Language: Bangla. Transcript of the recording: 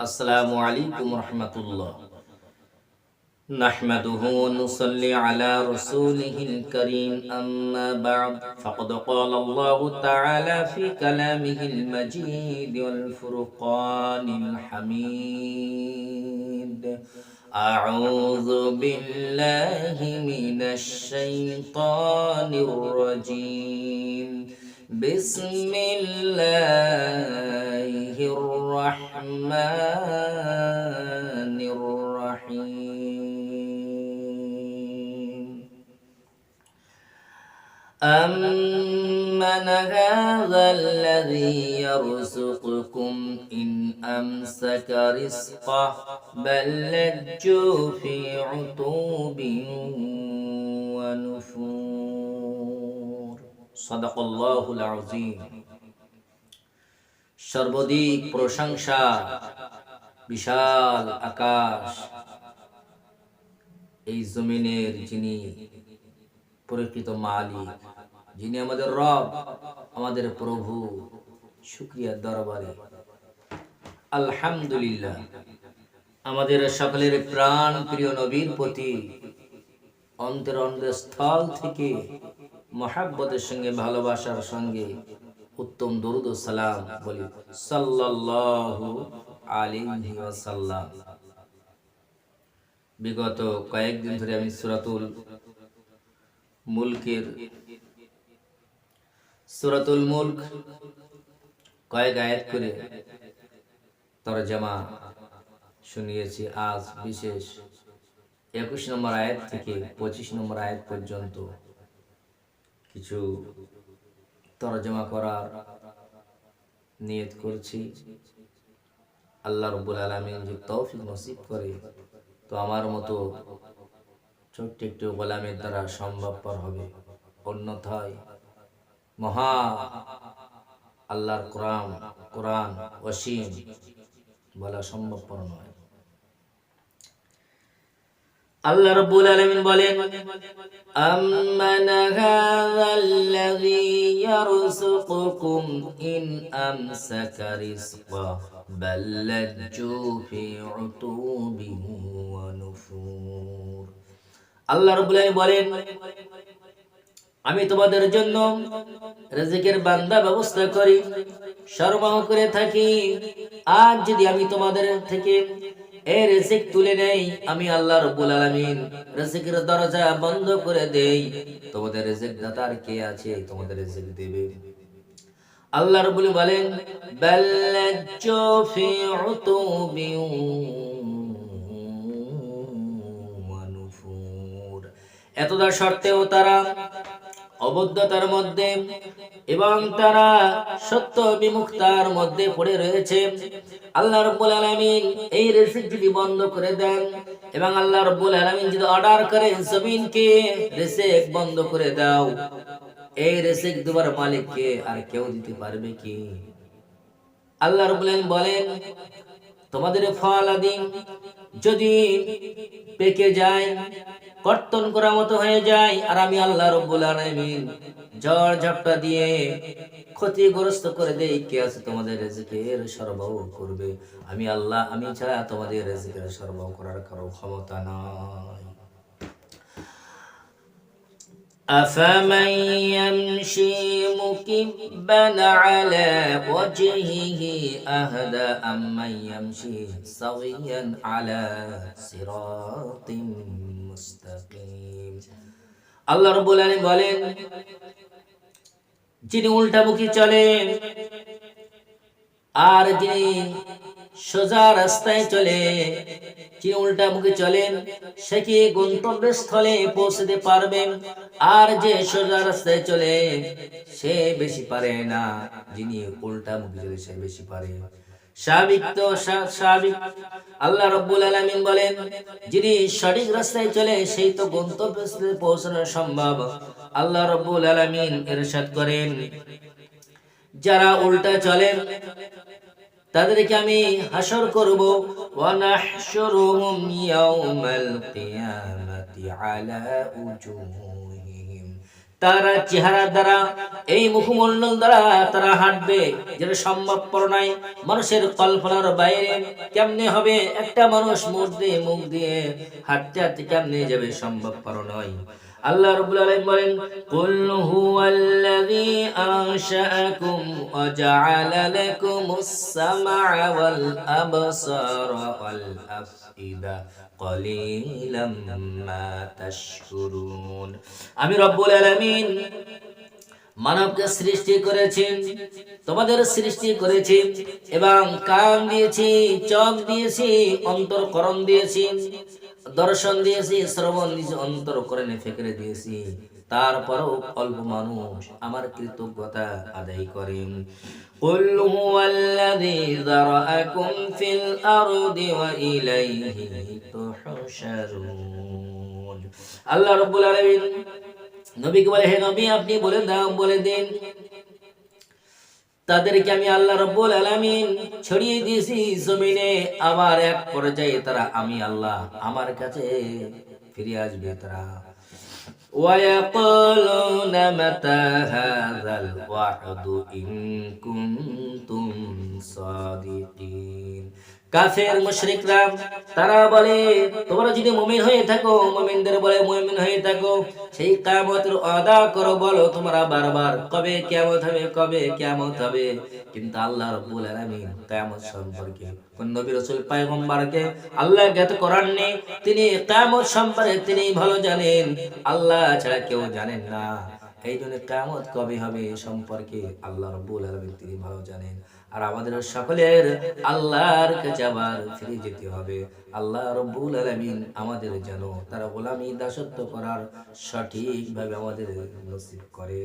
السلام عليكم ورحمة الله. نحمده ونصلي على رسوله الكريم أما بعد فقد قال الله تعالى في كلامه المجيد والفرقان الحميد. أعوذ بالله من الشيطان الرجيم. بسم الله الرحمن الرحيم. أمن هذا الذي يرزقكم إن أمسك رزقه بل لجوا في عتوب ونفور. صدق الله العظيم. সর্বদিক প্রশংসা, বিশাল আকাশ। এই জমিনের যিনি প্রকৃত মালিক, যিনি আমাদের রব, আমাদের প্রভু শুক্রিয়ার দরবারে। আলহামদুলিল্লাহ। আমাদের সকলের প্রাণ প্রিয় নবীর প্রতি অন্তর স্থল থেকে মহাব্বতের সঙ্গে ভালোবাসার সঙ্গে উত্তম দরুদ সালাম বলি, সাল্লাল্লাহু আলাইহি ওয়াসাল্লাম। বিগত কয়েকদিন ধরে আমি সূরাতুল মুলকের সূরাতুল মুলক কয়েক আয়াত করে তরজমা শুনিয়েছি, আজ বিশেষ একুশ নম্বর আয়াত থেকে পঁচিশ নম্বর আয়াত পর্যন্ত কিছু তরজমা করার নিয়ত করছি। আল্লাহ রব্বুল আলমিন যে তৌফিক নসিব করে, তো আমার মতো ছোট্ট একটু গোলামের দ্বারা সম্ভবপর হবে। অন্যথায় মহা আল্লাহর কোরআন কোরআন ওসিম বলা সম্ভবপর নয়। আল্লাহ রাব্বুল আলামিন বলেন, আম্মান হাযাল্লাযী আমসাকা রিজকা বাল লাজ্জু ফি উতুবিন ওয়া নুফুর আল্লাহ রাব্বুল আলামিন বলেন, আমি তোমাদের জন্য রিজিকের বান্দা ব্যবস্থা করি, সরবরাহ করে থাকি। আজ যদি আমি তোমাদের থেকে এই রিজিক তুলে নেই, আমি আল্লাহ রাব্বুল আলামিন রিজিকের দরজা বন্ধ করে দেই। তোমাদের রিজিক দাতার কে আছে? তোমাদের রিজিক দেবে। আল্লাহ রাব্বুল বলেন বাল্লাজু ফি উতুবি এতদা সত্ত্বেও তারা অবদ্ধতার মধ্যে এবং তারা সত্য বিমুক্তার মধ্যে পড়ে রয়েছে। আল্লাহ রব্বুল আলামিন এই রিজিক যদি বন্ধ করে দেন এবং আল্লাহ রব্বুল আলামিন যদি অর্ডার করে জমিনকে রিজিক বন্ধ করে দাও। এই রিজিক দেওয়ার মালিককে আর কেউ দিতে পারবে কি? আল্লাহ রব্বুল আলামিন বলেন, তোমাদের ফল আদি যদি পেকে যায় কর্তন করার মতো হয়ে যায় আর আমি আল্লাহ রব্বুল আলামিন ঝড় ঝাপটা দিয়ে ক্ষতিগ্রস্ত করে দেই কে আছে তোমাদের রিজিকের সরবরাহ করবে আমি আল্লাহ আমি ছাড়া তোমাদের রিজিকের সরবরাহ করার কারো ক্ষমতা নাই أفمن يمشي مكبا على وجهه أهدى أمن يمشي سويا على صراط আল্লাহ রাব্বুল আলামিন বলেন, যিনি উল্টামুখী চলেন, আর যিনি সোজা রাস্তায় চলে যিনি উল্টামুখী চলেন, সে কি গন্তব্যস্থলে পৌঁছতে পারবেন আর যে সোজা রাস্তায় চলে, সে বেশি পারে না। যিনি উল্টামুখী চলে, সে বেশি পারে। আল্লাহ রব্বুল বলেন, যিনি সঠিক রাস্তায় চলে, সেই তো গন্তব্যস্থলে পৌঁছানো সম্ভব। আল্লাহ রব্বুল করেন, যারা উল্টা চলেন তাদেরকে আমি হাসর করব। ওয়া নাহশুরুহুম ইয়াউমাল কিয়ামাতি আলা তারা চেহারা দ্বারা, এই মুখমণ্ডল দ্বারা তারা হাঁটবে যেটা সম্ভবপর নাই মানুষের কল্পনার বাইরে কেমনে হবে? একটা মানুষ মুখ দিয়ে মুখ দিয়ে হাঁটতে হাঁটতে কেমনে যাবে? সম্ভবপর নয়। আল্লাহ রাব্বুল আলামিন বলেন, কুল হুয়াল্লাযী আনশাআকুম ওয়া জাআলা লাকুমুস ওয়াল আবসারা ওয়াল আফইদা কলিলাম মা তাশকুরুন। আমি রব্বুল আলামিন মানবকে সৃষ্টি করেছেন তোমাদের সৃষ্টি করেছি এবং কান দিয়েছি, চোখ দিয়েছি, অন্তরকরণ দিয়েছি। দর্শন দিয়েছি শ্রবণ দিয়েছি অন্তর করে ফেকরে দিয়েছি তারপরও অল্প মানুষ আমার কৃতজ্ঞতা আদায় করেন قل هو الذي ذرأكم في الأرض وإليه تحشرون আল্লাহ রব্বুল আলামিন নবীকে বলে হে নবী আপনি বলে দাও বলে দিন তাদেরকে আমি আল্লাহ রব্বুল আলামিন ছড়িয়ে দিয়েছি জমিনে আবার এক পর্যায়ে তারা আমি আল্লাহ আমার কাছে ফিরে আসবে তারা ويقولون متى هذا الوعد إن كنتم صادقين কাফের মুশরিকরা, তারা বলে, তোমরা যদি মুমিন হয়ে থাকো, মুমিনদের বলে মুমিন হয়ে থাকো, সেই কিয়ামতের আদা করো, বলো তোমরা বারবার, কবে কিয়ামত হবে, কবে কিয়ামত হবে? কিন্তু আল্লাহ রাব্বুল আলামিন কিয়ামত সম্পর্কে, কোন নবী রাসূল পয়গম্বরকে, আল্লাহ জ্ঞাত করাননি তিনি কিয়ামত সম্পর্কে তিনি ভালো জানেন, আল্লাহ ছাড়া কেউ জানেন না। এই জন্য কিয়ামত কবে হবে সম্পর্কে আল্লাহ রাব্বুল আলামিন তিনি ভালো জানেন। আর আমাদের সকলের আল্লাহর কাছে আবার ফিরে যেতে হবে। আল্লাহ রব্বুল আলমিন আমাদের যেন তারা গোলামি দাসত্ব করার সঠিকভাবে আমাদের নসিব করে